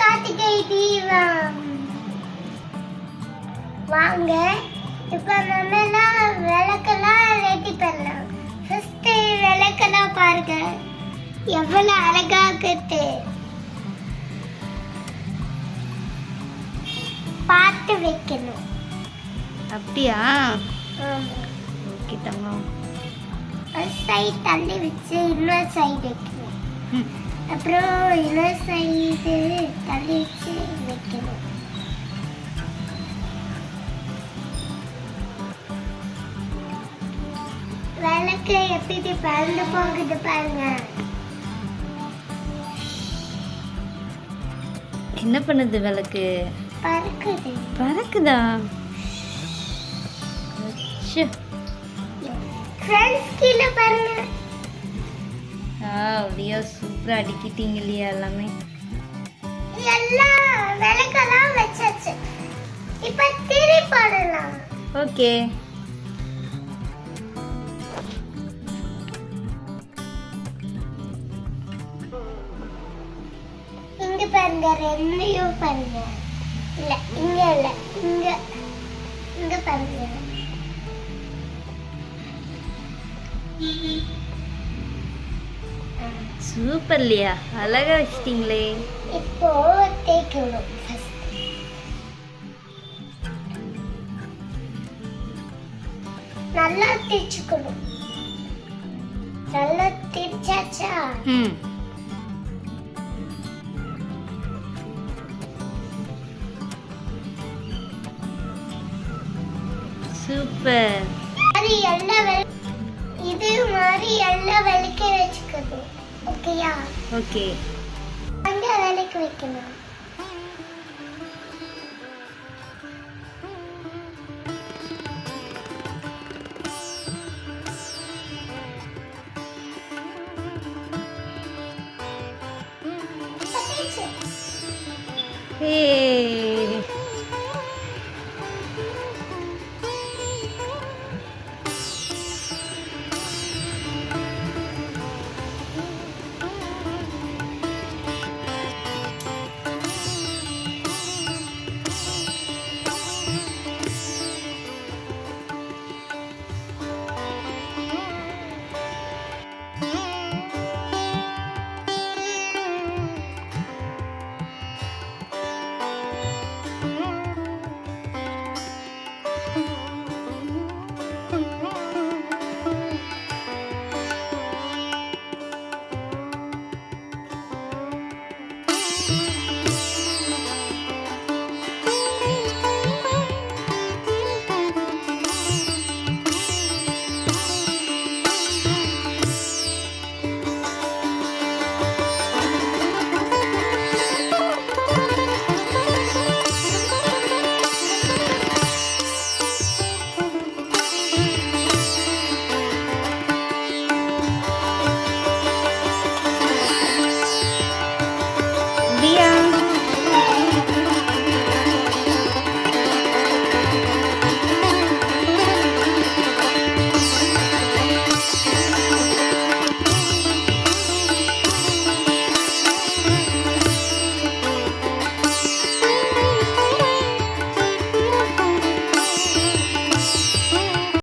கார்த்திகை தீபம். வாங்க இப்போ நம்ம எல்லாம் விளக்கெல்லாம் ரெடி பண்ணலாம் ஃபர்ஸ்ட் விளக்கெல்லாம் பாருங்க. எவ்வளவு அழகா இருக்குது பார்த்து வைக்கணும். அப்படியா. ஓகே தங்கம். ஒரு சைடு தள்ளி வச்சு இன்னொரு சைடு வைக்கணும். ம். அப்புறம் இன்னொரு சைடு தள்ளி வச்சு வைக்கணும். விளக்கு எப்படி பறந்து போகுது பாருங்க. என்ன பண்ணுது விளக்கு? பறக்குது. பறக்குதா. ஃப்ரெண்ட்ஸ் கீழே பாருங்க. ஆ அப்படியா? சூப்பரா அடிக்கிட்டீங்க இல்லையா எல்லாமே? எல்லாம் விளக்கெல்லாம் வச்சாச்சு. இப்ப திரி போடலாம். ஓகே. இங்க பாருங்க ரெண்டையும் பாருங்க. இல்ல இங்க இல்ல இங்க. இங்க பாருங்க. சூப்பர் இல்லையா அழகா வச்சிட்டீங்களே. இப்போ தேய்க்கணும். நல்லா தேய்ச்சுக்கணும். நல்லா தேய்ச்சாச்சா? ம். சூப்பர். மாதிரி எல்லா வெள் இது மாதிரி எல்லா விளக்கி வச்சுக்கணும். ஓகேயா ஓகே அங்க விளக்கு வைக்கணும் இப்ப தேய்ச்சு. ஏ